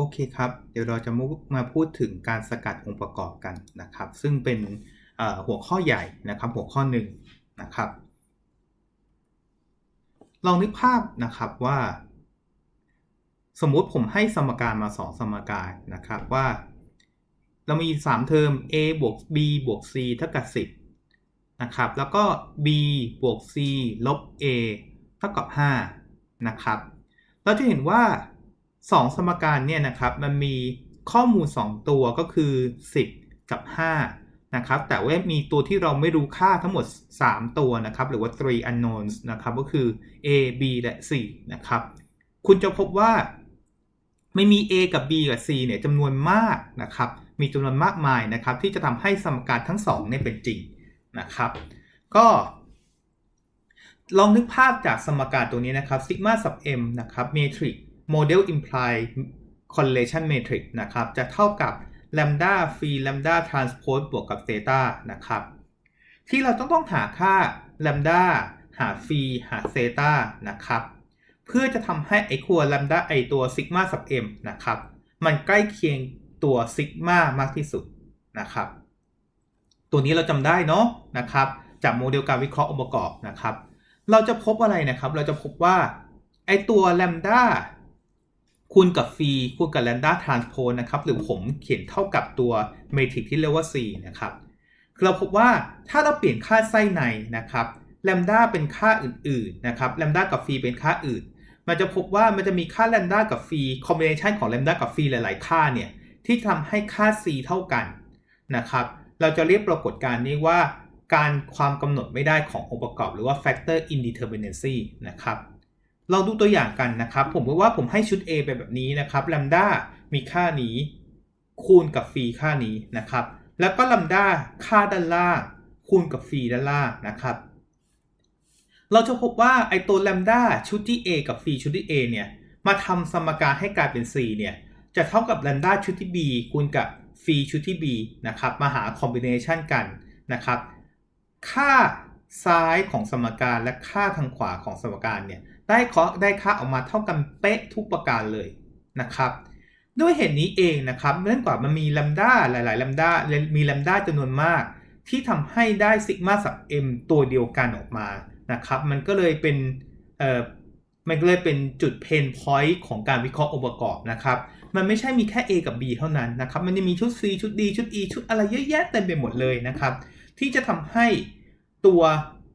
โอเคครับ เดี๋ยวเราจะมาพูดถึงการสกัดองค์ประกอบกันนะครับ ซึ่งเป็นหัวข้อใหญ่นะครับหัวข้อหนึ่งนะครับลองนึกภาพนะครับว่า สมมุติผมให้สมการมา 2 สมการนะครับว่า เรามี 3 เทอม a บวก b บวก c เท่ากับ10นะครับแล้วก็ b บวก c ลบ a เท่ากับ5นะครับเราจะเห็นว่า 2 สมการเนี่ยนะครับมันมีข้อมูล 2 ตัวก็คือ 10 กับ 5 นะครับ แต่ว่ามีตัวที่เราไม่รู้ค่าทั้งหมด 3 ตัวนะครับ หรือว่า three unknowns นะครับ ก็คือ a b และ c นะครับ คุณจะพบว่าไม่มี a กับ b กับ c เนี่ยจำนวนมากนะครับ มีจำนวนมากมายนะครับ ที่จะทำให้สมการทั้ง2เนี่ยเป็นจริงนะครับ ก็ลองนึกภาพจากสมการตัวนี้นะครับ sigma sub m นะครับ matrix model implied correlation matrix นะครับ จะเท่ากับ lambda phi lambda transpose บวกกับ theta นะครับ ที่เราต้องต้องหาค่า lambda หา phi หา theta นะครับ เพื่อจะทำให้ไอคัว lambda ไอตัว sigma sub m นะครับ มันใกล้เคียงตัว sigma มากที่สุดนะครับ ตัวนี้เราจำได้เนาะนะครับ จากโมเดลการวิเคราะห์องค์ประกอบนะครับ เราจะพบอะไรนะครับ เราจะพบว่าไอตัว lambda คูณกับฟีคูณกับ lambda transpose นะครับหรือผมเขียนเท่ากับตัวเมทริกที่เรียกว่า c นะครับเราพบว่าถ้าเราเปลี่ยนค่าไส้ในนะครับ lambda เป็นค่าอื่นๆนะครับ lambda กับฟีเป็นค่าอื่น มันจะพบว่ามันจะมีค่า lambda กับฟรี combination ของ lambda กับฟีหลายๆ ค่าเนี่ยที่ทำให้ค่า c เท่ากันนะครับ เราจะเรียกปรากฏการณ์นี้ว่า การความกำหนดไม่ได้ขององค์ประกอบ หรือว่า factor indeterminacy นะครับ ลองดูตัวอย่างกันนะครับ ผมว่าผมให้ชุด A ไปแบบนี้นะครับลัมด้ามีค่านี้ คูณกับฟรีค่านี้นะครับ แล้วก็ลัมด้าค่าด้านล่างคูณกับฟรีด้านล่างนะครับ เราจะพบว่าไอตัวลัมด้าชุดที่ A กับฟรีชุดที่ A เนี่ยมาทำสมการให้กลายเป็น C เนี่ยจะเท่ากับลัมด้าชุดที่ B คูณกับฟรีชุดที่ B นะครับมาหาคอมบิเนชันกันนะครับ ค่าซ้ายของสมการและค่าทางขวาของสมการเนี่ย ได้คาะได้ค่าออกมาเท่ากันเป๊ะทุกประการเลยนะครับด้วยเหตุนนี้เองนะครับเนื่องจากมันมีลัมด้าหลายๆลัมด้ามีลัมด้าจำนวนมาก ที่ทำให้ได้ซิกมาสับ m ตัวเดียวกันออกมานะครับมันก็เลยเป็นเอ่อมันก็เลยเป็นจุดเพนพอยต์ของการวิเคราะห์องค์ประกอบนะครับมันไม่ใช่มีแค่ A กับ B เท่านั้นนะครับมันจะมีชุด C ชุด D ชุด E ชุดอะไรเยอะแยะเต็มไปหมดเลยนะครับที่จะทำให้ตัว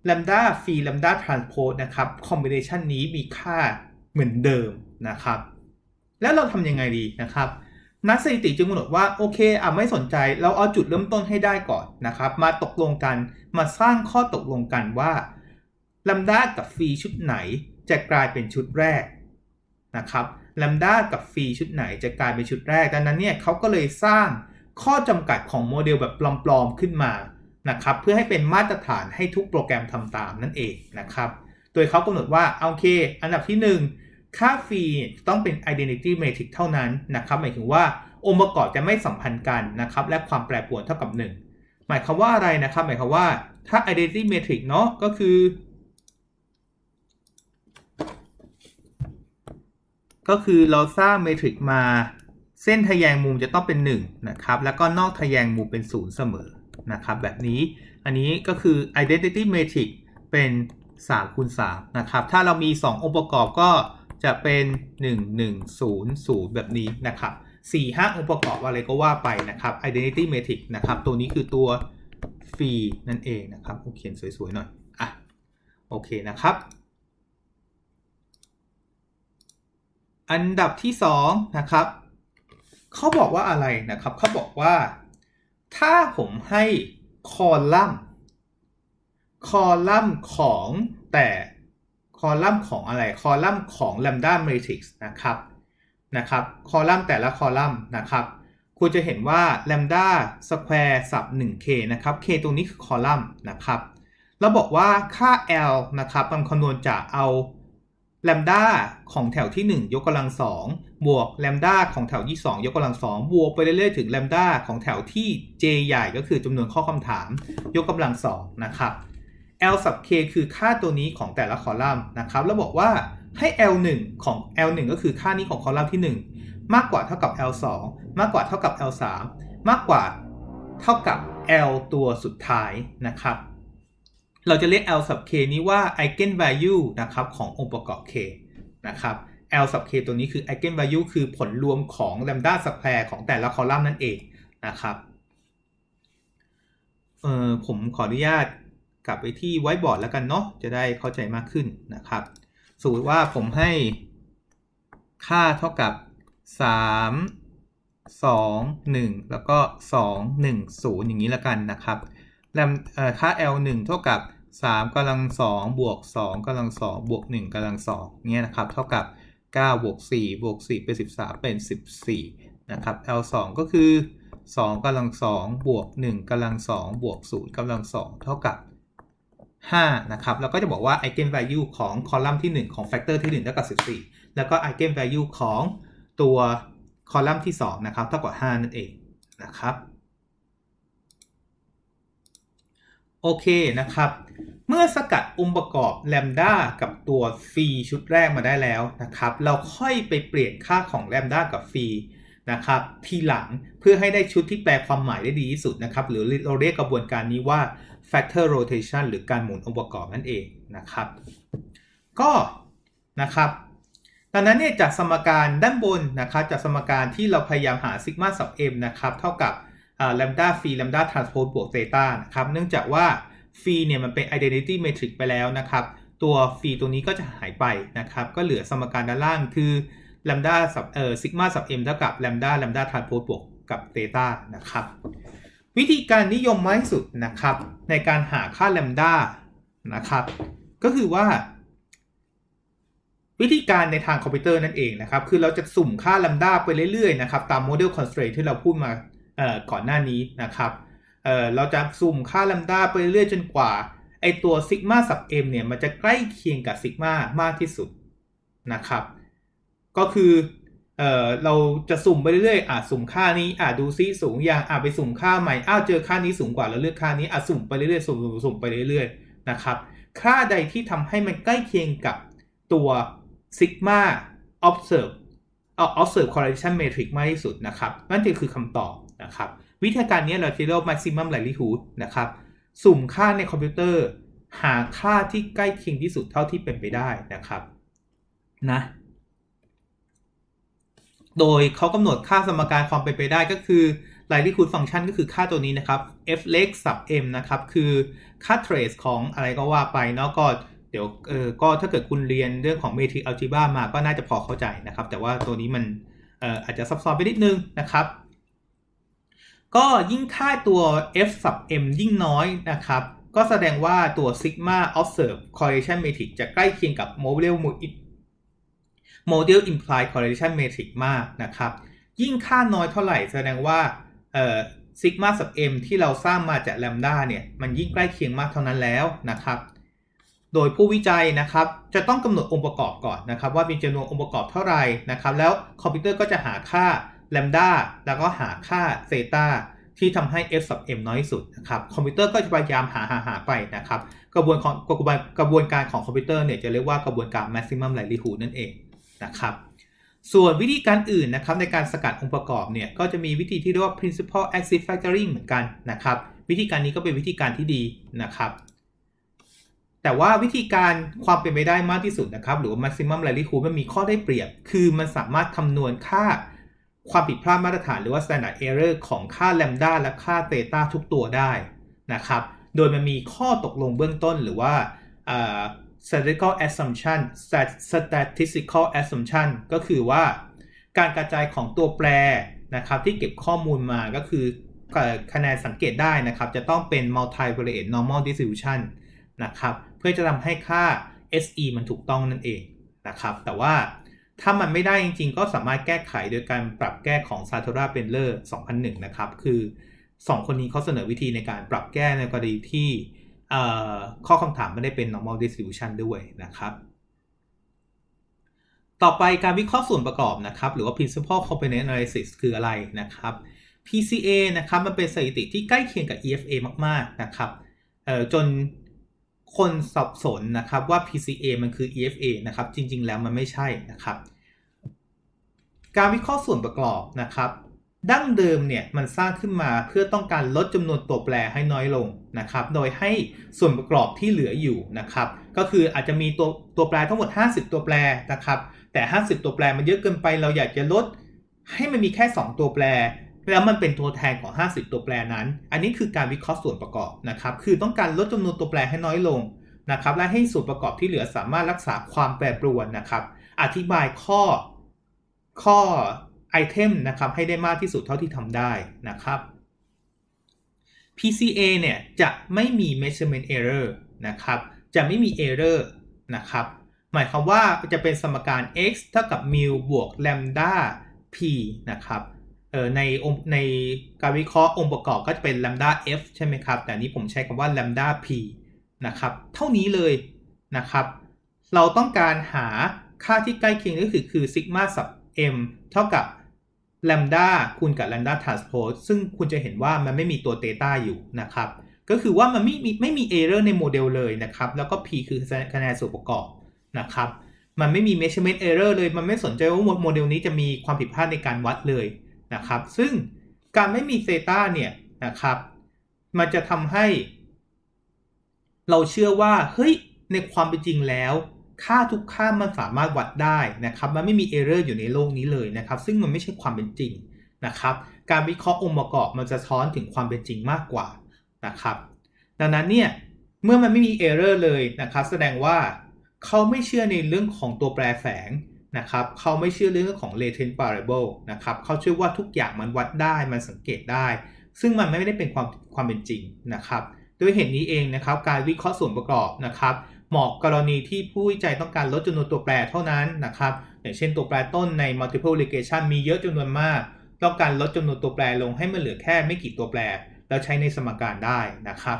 lambda ฟรี lambda transpose นะครับคอมบิเนชันนี้มีค่าเหมือนเดิมนะครับ แล้วเราทำยังไงดีนะครับ นักสถิติจึงกำหนดว่า โอเคอะไม่สนใจเราเอาจุดเริ่มต้นให้ได้ก่อนนะครับ มาตกลงกันมาสร้างข้อตกลงกันว่า lambda กับฟรีชุดไหนจะกลายเป็นชุดแรกนะครับ lambda กับฟรีชุดไหนจะกลายเป็นชุดแรก ดังนั้นเนี่ยเขาก็เลยสร้างข้อจำกัดของโมเดลแบบปลอมๆขึ้นมา นะครับเพื่อให้เป็นมาตรฐานให้ทุกโปรแกรมทำตามนั่นเองนะครับ โดยเขากำหนดว่าโอเค อันดับที่ 1 ค่าฟรีต้องเป็น identity matrix เท่านั้นนะครับหมายถึงว่าองค์ประกอบจะไม่สัมพันธ์กันนะครับและความแปรปรวนเท่ากับ 1 หมายความว่าอะไรนะครับ หมายความว่าถ้า identity matrix เนาะก็คือ ก็คือเราสร้างเมทริกมาเส้นทะแยงมุมจะต้องเป็น 1 นะครับ แล้วก็นอกทะแยงมุมเป็น 0 เสมอ นะครับแบบนี้อันนี้ก็คือ identity matrix เป็น3คูณ3นะครับ ถ้าเรามี 2 องค์ประกอบก็จะเป็น 1 1 0 0 แบบนี้นะครับ 4 5 องค์ประกอบอะไรก็ว่าไปนะครับ identity matrix นะครับ ตัวนี้คือตัวฟรีนั่นเองนะครับเขียนสวยๆหน่อยอะโอเคนะครับ อันดับที่2นะครับเขาบอกว่าอะไรนะครับเขาบอกว่า ถ้าผมให้คอลัมน์คอลัมน์ของแต่คอลัมน์ของอะไรคอลัมน์ของ lambda matrix นะครับนะครับคอลัมน์แต่ละคอลัมน์นะครับคุณจะเห็นว่า lambda square สับ 1k นะครับ k ตรงนี้คือคอลัมน์นะครับเราบอกว่าค่า l นะครับมันคำนวณจากเอา แลมด้าของแถวที่ 1 ยกกำลัง2บวกแลมด้าของแถวที่2ยกกำลัง2บวกไปเรื่อยๆถึงแลมด้าของแถวที่ j ใหญ่ก็คือจำนวนข้อคำถาม ยกกำลัง2นะครับ l sub k คือค่าตัวนี้ของแต่ละคอลัมน์นะครับ แล้วบอกว่าให้ L1 ของ L1 ก็คือค่านี้ของคอลัมน์ที่ 1 มากกว่าเท่ากับ L2 มากกว่าเท่ากับ L3 มากกว่าเท่ากับ L ตัวสุดท้ายนะครับ เราจะเรียก L sub k นี้ว่า eigen value นะครับขององค์ประกอบ k นะครับ L sub k ตัวนี้คือ eigen value คือผลรวมของ lambda square ของแต่ละคอลัมน์นั่นเองนะครับเออผมขออนุญาตกลับไปที่ไวท์บอร์ดแล้วกันเนาะจะได้เข้าใจมากขึ้นนะครับ สมมติว่าผมให้ค่าเท่ากับ 3 2 1 แล้วก็ 2 1 0 อย่างนี้ละกันนะครับ ค่า L 1 เท่ากับ 3กำลัง2บวก2กำลัง2บวก1กำลัง2เนี่ยนะครับเท่ากับ9บวก4บวก4เป็น13 เป็น 14 นะครับ L 2 ก็คือ2กำลัง2บวก1กำลัง2บวก0กำลัง2เท่ากับ5นะครับแล้วก็จะบอกว่า eigen value ของคอลัมน์ที่ 1 ของแฟกเตอร์ที่ 1 เท่ากับ 14 แล้วก็ eigen value ของตัวคอลัมน์ที่ 2 นะครับเท่ากับ 5 นั่นเองนะครับ โอเคนะครับ เมื่อสกัดองค์ประกอบแลมด้ากับตัวฟีชุดแรกมาได้แล้วนะครับ เราค่อยไปเปลี่ยนค่าของแลมด้ากับฟีนะครับ ทีหลังเพื่อให้ได้ชุดที่แปลความหมายได้ดีที่สุดนะครับ หรือเราเรียกกระบวนการนี้ว่า factor rotation หรือการหมุนองค์ประกอบนั่นเองนะครับ ก็นะครับดังนั้นเนี่ยจากสมการด้านบนนะครับจากสมการที่เราพยายามหาซิกมาสับ m นะครับ เท่ากับ ลมด้าฟีลมด้าทรานสโพสบวกเซต้านะครับเนื่องจากว่าฟีเนี่ยมันเป็น identity matrix ไปแล้วนะครับ ตัวฟีตัวนี้ก็จะหายไปนะครับ ก็เหลือสมการด้านล่างคือลมด้าสับเอ่อซิกมาสับ m เท่ากับลมด้าลมด้าทรานสโพสบวกกับเซต้านะครับ วิธีการนิยมมากที่สุดนะครับ ในการหาค่าแลมด้านะครับ ก็คือว่า วิธีการในทางคอมพิวเตอร์นั่นเองนะครับ คือเราจะสุ่มค่าแลมด้าไปเรื่อยๆนะครับ ตามโมเดลคอนส t ตร i ที่เราพูดมา ก่อนหน้านี้นะครับเเราจะสุ่มค่าแลมด้าไปเรื่อยจนกว่าไอตัวซิกมาสับ m เนี่ยมันจะใกล้เคียงกับซิกมามากที่สุดนะครับ ก็คือเออเราจะสุ่มไปเรื่อยๆอะสุ่มค่านี้อะดูซิสูงอย่างอะไปสุ่มค่าใหม่อ้าวเจอค่านี้สูงกว่าแล้วเลือกค่านี้อะสุ่มไปเรื่อยๆสุ่มสุ่มไปเรื่อยๆนะครับค่าใดที่ทำให้มันใกล้เคียงกับตัว sigma observe เอา observe correlation matrix มากที่สุดนะครับ นั่นคือคำตอบ นะครับวิธีการนี้เราเรียกว่า maximum likelihood นะครับสุ่มค่าในคอมพิวเตอร์ หาค่าที่ใกล้เคียงที่สุดเท่าที่เป็นไปได้นะครับนะโดยเขากำหนดค่าสมการความเป็นไปได้ก็คือ likelihood function ก็คือค่าตัวนี้นะครับ f เล็ก sub m นะครับ คือค่า trace ของอะไรก็ว่าไปเนาะก็เดี๋ยวเออก็ถ้าเกิดคุณเรียนเรื่องของ matrix algebra มาก็น่าจะพอเข้าใจนะครับ แต่ว่าตัวนี้มันเอ่ออาจจะซับซ้อนไปนิดนึงนะครับ ก็ยิ่งค่าตัว f sub m ยิ่งน้อยนะครับ ก็แสดงว่าตัว sigma observed correlation matrix จะใกล้เคียงกับ model model implied correlation matrix มากนะครับ ยิ่งค่าน้อยเท่าไหร่แสดงว่าเอ่อ sigma sub m ที่เราสร้างมาจาก lambda เนี่ยมันยิ่งใกล้เคียงมากเท่านั้นแล้วนะครับ โดยผู้วิจัยนะครับจะต้องกำหนดองค์ประกอบก่อนนะครับ ว่ามีจำนวนองค์ประกอบเท่าไหร่นะครับ แล้วคอมพิวเตอร์ก็จะหาค่า lambda แล้วก็หาค่า theta ที่ทำให้ f sub m น้อยที่สุดนะครับคอมพิวเตอร์ก็จะพยายามหาหาหาไปนะครับกระบวนของกระบวนกระบวนการของคอมพิวเตอร์เนี่ยจะเรียกว่ากระบวนการ maximum likelihood นั่นเองนะครับส่วนวิธีการอื่นนะครับในการสกัดองค์ประกอบเนี่ยก็จะมีวิธีที่เรียกว่า principal acid factoring เหมือนกันนะครับวิธีการนี้ก็เป็นวิธีการที่ดีนะครับ แต่ว่าวิธีการความเป็นไปได้มากที่สุดนะครับ หรือว่า maximum likelihood มันมีข้อได้เปรียบ คือมันสามารถคำนวณค่า ความผิดพลาดมาตรฐานหรือว่า standard error ของค่า lambda และค่า theta ทุกตัวได้นะครับ โดยมันมีข้อตกลงเบื้องต้นหรือว่า statistical assumption statistical assumption ก็คือว่าการกระจายของตัวแปรนะครับที่เก็บข้อมูลมาก็คือคะแนนสังเกตได้นะครับ จะต้องเป็น multivariate normal distribution นะครับ เพื่อจะทำให้ค่า SE มันถูกต้องนั่นเองนะครับ แต่ว่า ถ้ามันไม่ได้จริงๆ ก็สามารถแก้ไขโดยการปรับแก้ของ s a t o r a b e n l e r 2001 นะครับ คือ 2 คนนี้เขาเสนอวิธีในการปรับแก้ในกรณีที่ข้อคำถามไม่ได้เป็น normal distribution ด้วยนะครับ ต่อไปการวิเคราะห์ส่วนประกอบนะครับ หรือว่า principal component analysis คืออะไรนะครับ PCA นะครับ มันเป็นสถิติที่ใกล้เคียงกับ EFA มากๆ นะครับจน คนสับสนนะครับว่า PCA มันคือ EFA นะครับจริงๆ แล้วมันไม่ใช่นะครับ การวิเคราะห์ส่วนประกอบนะครับ ดั้งเดิมเนี่ยมันสร้างขึ้นมาเพื่อต้องการลดจำนวนตัวแปรให้น้อยลงนะครับ โดยให้ส่วนประกอบที่เหลืออยู่นะครับ ก็คืออาจจะมีตัวตัวแปรทั้งหมด 50 ตัวแปรนะครับ แต่ 50 ตัวแปรมันเยอะเกินไปเราอยากจะลดให้มันมีแค่ 2 ตัวแปร แล้วมันเป็นตัวแทนของ 50 ตัวแปรนั้น อันนี้คือการวิเคราะห์ส่วนประกอบนะครับ คือต้องการลดจำนวนตัวแปรให้น้อยลงนะครับ และให้ส่วนประกอบที่เหลือสามารถรักษาความแปรปรวนนะครับ อธิบายข้อข้อไอเทมนะครับให้ได้มากที่สุดเท่าที่ทำได้นะครับ PCA เนี่ยจะไม่มี measurement error นะครับ จะไม่มี error นะครับ หมายความว่าจะเป็นสมการ x เท่ากับ mu บวก lambda p นะครับ ในองค์ในการวิเคราะห์องค์ประกอบก็จะเป็น lambda f ใช่ไหมครับ แต่นี้ผมใช้คำว่า lambda p นะครับ เท่านี้เลยนะครับ เราต้องการหาค่าที่ใกล้เคียงก็คือคือ sigma sub m เท่ากับ lambda คูณกับ lambda transpose ซึ่งคุณจะเห็นว่ามันไม่มีตัว theta อยู่นะครับ ก็คือว่ามันไม่มีไม่มี error ในโมเดลเลยนะครับ แล้วก็ p คือคะแนนส่วนประกอบนะครับ มันไม่มี measurement error เลย มันไม่สนใจว่าโมเดลนี้จะมีความผิดพลาดในการวัดเลย นะครับ ซึ่งการไม่มี theta เนี่ยนะครับ มันจะทำให้ เราเชื่อว่าเฮ้ยในความเป็นจริงแล้ว ค่าทุกค่ามันสามารถวัดได้นะครับ มันไม่มี error อยู่ในโลกนี้เลยนะครับ ซึ่งมันไม่ใช่ความเป็นจริงนะครับ การวิเคราะห์องค์ประกอบมันจะท้อนถึงความเป็นจริงมากกว่านะครับ ดังนั้นเนี่ยเมื่อมันไม่มี error เลยนะครับ แสดงว่าเขาไม่เชื่อในเรื่องของตัวแปรแฝง นะครับเขาไม่เชื่อเรื่องของ latent variable นะครับเขาเชื่อว่าทุกอย่างมันวัดได้มันสังเกตได้ ซึ่งมันไม่ได้เป็นความความเป็นจริงนะครับด้วยเหตุนี้เองนะครับการวิเคราะห์ส่วนประกอบนะครับเหมาะกรณีที่ผู้วิจัยต้องการลดจำนวนตัวแปรเท่านั้นนะครับอย่างเช่นตัวแปรต้นใน multiple regression มีเยอะจำนวนมาก ต้องการลดจำนวนตัวแปรลงให้มันเหลือแค่ไม่กี่ตัวแปร แล้วใช้ในสมการได้นะครับ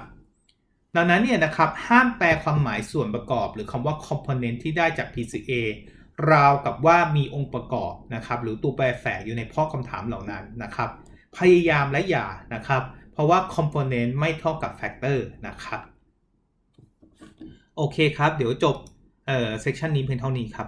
ดังนั้นเนี่ยนะครับห้ามแปลความหมายส่วนประกอบ หรือคำว่า component ที่ได้จาก PCA ราวกับว่ามีองค์ประกอบนะครับหรือตัวแปรแฝงอยู่ในข้อคำถามเหล่านั้นนะครับ พยายามและอย่านะครับ เพราะว่าคอมโพเนนต์ไม่เท่ากับแฟกเตอร์นะครับ โอเคครับ เดี๋ยวจบเอ่อเซสชันนี้เพียงเท่านี้ครับ